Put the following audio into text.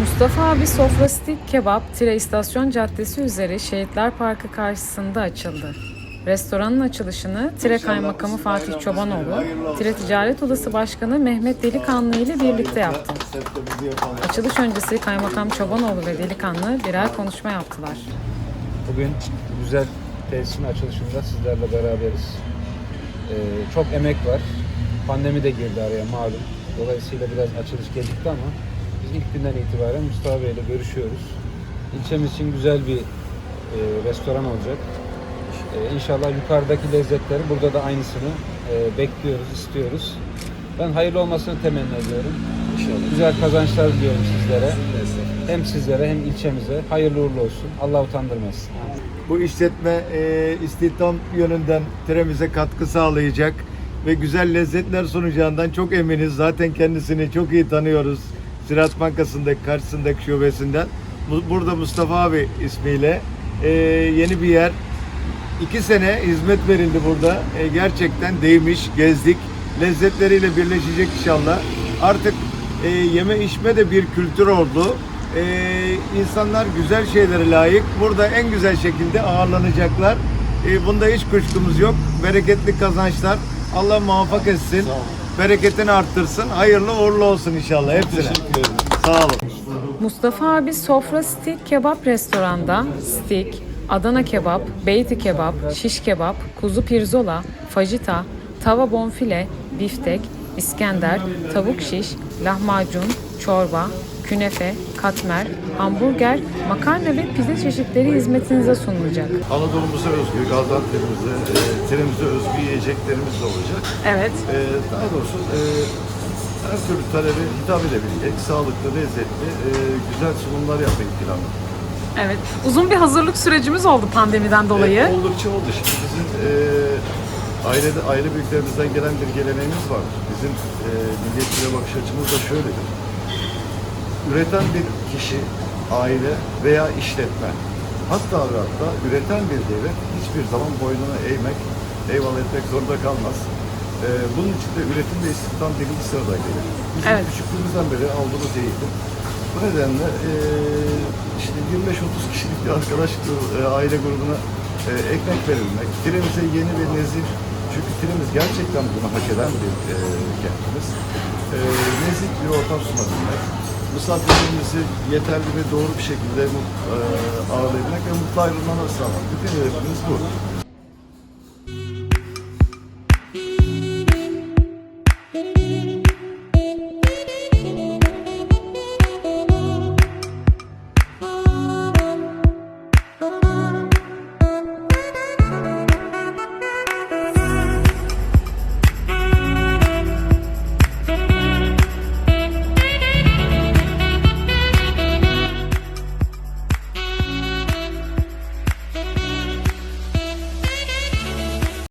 Mustafa abi Sofra Stik Kebap Tire İstasyon Caddesi üzeri Şehitler Parkı karşısında açıldı. Restoranın açılışını Tire Kaymakamı Fatih Çobanoğlu, Tire Ticaret Odası Başkanı Mehmet Delikanlı ile birlikte yaptı. Açılış öncesi Kaymakam Çobanoğlu ve Delikanlı birer konuşma yaptılar. Bugün güzel tesisin açılışında sizlerle beraberiz. Ee, çok emek var. Pandemi de girdi araya malum. Dolayısıyla biraz açılış gecikti ama ilk günden itibaren Mustafa Bey ile görüşüyoruz. İlçemiz için güzel bir e, restoran olacak. E, inşallah yukarıdaki lezzetleri burada da aynısını e, bekliyoruz, istiyoruz. Ben hayırlı olmasını temenni ediyorum. İnşallah. Güzel kazançlar diliyorum sizlere. Hem sizlere hem ilçemize. Hayırlı uğurlu olsun. Allah utandırmasın. Bu işletme e, istihdam yönünden Tiremize katkı sağlayacak ve güzel lezzetler sunacağından çok eminiz. Zaten kendisini çok iyi tanıyoruz. Ziraat Bankası'ndaki karşısındaki şubesinden. Bu- Burada Mustafa abi ismiyle e, yeni bir yer. İki sene hizmet verildi burada. E, gerçekten değmiş, gezdik. Lezzetleriyle birleşecek inşallah. Artık e, yeme içme de bir kültür oldu. E, insanlar güzel şeylere layık. Burada en güzel şekilde ağırlanacaklar. E, bunda hiç kuşkumuz yok. Bereketli kazançlar. Allah muvaffak etsin. Bereketini arttırsın. Hayırlı uğurlu olsun inşallah hepsine. Sağ olun. Mustafa abi Sofra Stik Kebap Restoran'da stik, Adana kebap, beyti kebap, şiş kebap, kuzu pirzola, fajita, tava bonfile, biftek, İskender, tavuk şiş, lahmacun, çorba, künefe, katmer, hamburger, makarna ve pide çeşitleri hizmetinize sunulacak. Anadolu'muza özgü, Gaziantep'imize, e, Tiremize özgü yiyeceklerimiz de olacak. Evet. E, daha doğrusu e, her türlü talebe hitap edebilecek, sağlıklı, lezzetli, e, güzel sunumlar yapmayı planladık. Evet. Uzun bir hazırlık sürecimiz oldu pandemiden dolayı. E, oldukça oldu. Şimdi bizim e, ailede, aile büyüklerimizden gelen bir geleneğimiz var. Bizim e, milliyetçiliğe bakış açımız da şöyledir. Üreten bir kişi, aile veya işletme hatta ve hatta üreten bir devlet hiçbir zaman boynuna eğmek, eyvallah etmek zorunda kalmaz. E, bunun için de üretim ve istihdam birinci sırada gelir. Bizim Evet. küçüklüğümüzden beri aldığımız eğitim. Bu nedenle e, işte 25-30 kişilik bir arkadaş e, aile grubuna e, ekmek verilmek, tiremize yeni ve nezih, çünkü tiremiz gerçekten bunu hak eden bir e, kentimiz. E, nezih bir ortam sunabilmek, misafirlerimizi yeterli ve doğru bir şekilde e, ağırlayabilmek ve mutlu ayrılmaları sağlamak. Bütün hedefimiz bu.